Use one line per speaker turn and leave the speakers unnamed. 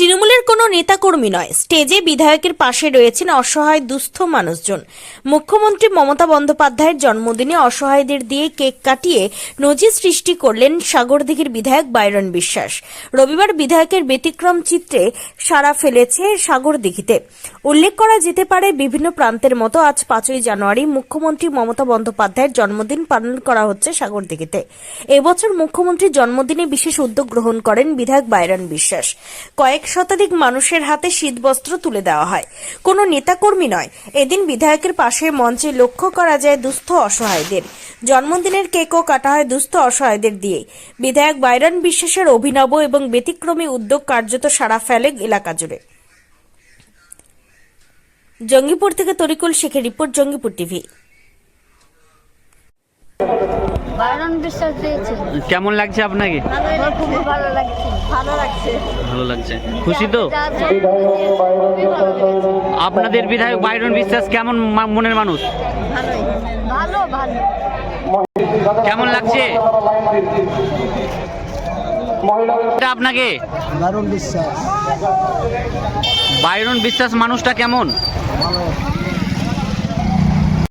তৃণমূলের কোনো নেতাকর্মী নয়। স্টেজে বিধায়কের পাশে রয়েছেন অসহায় দুস্থ মানুষজন। মুখ্যমন্ত্রী মমতা বন্দ্যোপাধ্যায়ের জন্মদিনে অসহায়দের দিয়ে কেক কাটিয়ে নজির সৃষ্টি করলেন সাগরদিঘির বিধায়ক বাইরন বিশ্বাস। রবিবার বিধায়কের ব্যতিক্রম চিত্রে সাড়া ফেলেছে সাগরদিঘিতে। উল্লেখ করা যেতে পারে, বিভিন্ন প্রান্তের মতো আজ পাঁচই জানুয়ারি মুখ্যমন্ত্রী মমতা বন্দ্যোপাধ্যায়ের জন্মদিন পালন করা হচ্ছে সাগরদিঘিতে। এবছর মুখ্যমন্ত্রীর জন্মদিনে বিশেষ উদ্যোগ গ্রহণ করেন বিধায়ক বাইরন বিশ্বাস। কয়েক শতাধিক মানুষের হাতে শীতবস্ত্র তুলে দেওয়া হয়। কোনো নেতাকর্মী নয়। এদিন বিধায়কের পাশে মঞ্চে লক্ষ্য করা যায় দুস্থ অসহায়দের। জন্মদিনের কেকও কাটা হয় দুস্থ অসহায়দের দিয়ে। বিধায়ক বাইরন বিশ্বাসের অভিনব এবং ব্যতিক্রমী উদ্যোগ কার্যত সাড়া ফেলে এলাকা জুড়ে। জঙ্গিপুর থেকে তরিকুল শেখের রিপোর্ট, জঙ্গিপুর টিভি।
বারণ বিশ্বাস দিয়েছে।
কেমন লাগছে আপনাকে?
খুব ভালো লাগছে। ভালো লাগছে।
ভালো লাগছে। খুশি তো। আপনাদের বিধায়ক বাইরন বিশ্বাস কেমন মনের মানুষ?
ভালো ভালো।
কেমন লাগছে? এটা আপনাকে?
দারুণ বিশ্বাস।
বাইরন বিশ্বাস মানুষটা কেমন?
ভালো